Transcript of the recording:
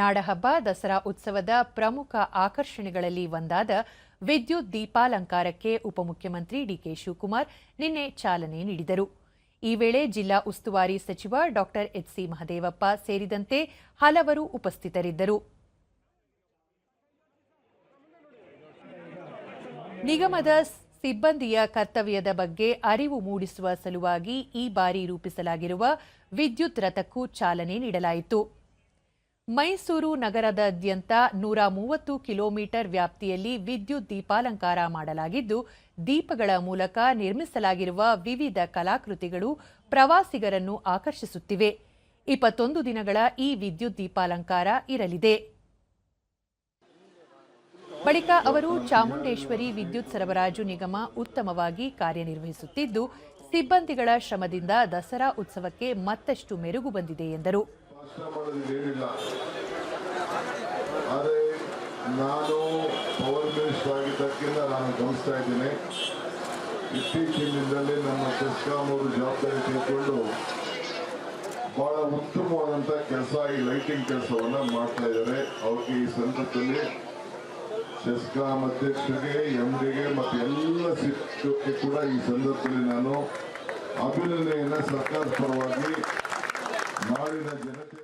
ನಾಡಹಬ್ಬ ದಸರಾ ಉತ್ಸವದ ಪ್ರಮುಖ ಆಕರ್ಷಣೆಗಳಲ್ಲಿ ಒಂದಾದ ವಿದ್ಯುತ್ ದೀಪಾಲಂಕಾರಕ್ಕೆ ಉಪಮುಖ್ಯಮಂತ್ರಿ ಡಿಕೆ ಶಿವಕುಮಾರ್ ನಿನ್ನೆ ಚಾಲನೆ ನೀಡಿದರು. ಈ ವೇಳೆ ಜಿಲ್ಲಾ ಉಸ್ತುವಾರಿ ಸಚಿವ ಡಾ. ಎಚ್ಸಿ ಮಹದೇವಪ್ಪ ಸೇರಿದಂತೆ ಹಲವರು ಉಪಸ್ಥಿತರಿದ್ದರು. ನಿಗಮದ ಸಿಬ್ಬಂದಿಯ ಕರ್ತವ್ಯದ ಬಗ್ಗೆ ಅರಿವು ಮೂಡಿಸುವ ಸಲುವಾಗಿ ಈ ಬಾರಿ ರೂಪಿಸಲಾಗಿರುವ ವಿದ್ಯುತ್ ರಥಕ್ಕೂ ಚಾಲನೆ ನೀಡಲಾಯಿತು. ಮೈಸೂರು ನಗರದಾದ್ಯಂತ ನೂರ ಮೂವತ್ತು ಕಿಲೋಮೀಟರ್ ವ್ಯಾಪ್ತಿಯಲ್ಲಿ ವಿದ್ಯುತ್ ದೀಪಾಲಂಕಾರ ಮಾಡಲಾಗಿದ್ದು, ದೀಪಗಳ ಮೂಲಕ ನಿರ್ಮಿಸಲಾಗಿರುವ ವಿವಿಧ ಕಲಾಕೃತಿಗಳು ಪ್ರವಾಸಿಗರನ್ನು ಆಕರ್ಷಿಸುತ್ತಿವೆ. ಇಪ್ಪತ್ತೊಂದು ದಿನಗಳ ಈ ವಿದ್ಯುತ್ ದೀಪಾಲಂಕಾರ ಇರಲಿದೆ. ಬಳಿಕ ಅವರು ಚಾಮುಂಡೇಶ್ವರಿ ವಿದ್ಯುತ್ ಸರಬರಾಜು ನಿಗಮ ಉತ್ತಮವಾಗಿ ಕಾರ್ಯನಿರ್ವಹಿಸುತ್ತಿದ್ದು, ಸಿಬ್ಬಂದಿಗಳ ಶ್ರಮದಿಂದ ದಸರಾ ಉತ್ಸವಕ್ಕೆ ಮತ್ತಷ್ಟು ಮೆರುಗು ಬಂದಿದೆ ಎಂದರು. ಮಾಡೋದು ಏನಿಲ್ಲ. ಆದರೆ ನಾನು ಪವರ್ ಮಿನಿಸ್ಟರ್ ಆಗಿದ್ದಕ್ಕಿಂತ ನಾನು ಗಮನಿಸ್ತಾ ಇದ್ದೀನಿ. ಇತ್ತೀಚಿನ ದಿನದಲ್ಲಿ ನಮ್ಮ ಚೆಸ್ಕಾಂ ಅವರು ಜವಾಬ್ದಾರಿ ತೆಗೆದುಕೊಂಡು ಬಹಳ ಉತ್ತಮವಾದಂಥ ಕೆಲಸ, ಈ ಲೈಟಿಂಗ್ ಕೆಲಸವನ್ನ ಮಾಡ್ತಾ ಇದ್ದಾರೆ. ಅವ್ರಿಗೆ ಈ ಸಂದರ್ಭದಲ್ಲಿ ಚೆಸ್ಕಾಂ ಅಧ್ಯಕ್ಷರಿಗೆ ಎಂಡಿಗೆ ಮತ್ತು ಎಲ್ಲ ಸಿಕ್ಕಕ್ಕೆ ಕೂಡ ಈ ಸಂದರ್ಭದಲ್ಲಿ ನಾನು ಅಭಿನಂದನೆಯನ್ನ ಸರ್ಕಾರದ ಪರವಾಗಿ ನಾಡಿನ ಜನತೆ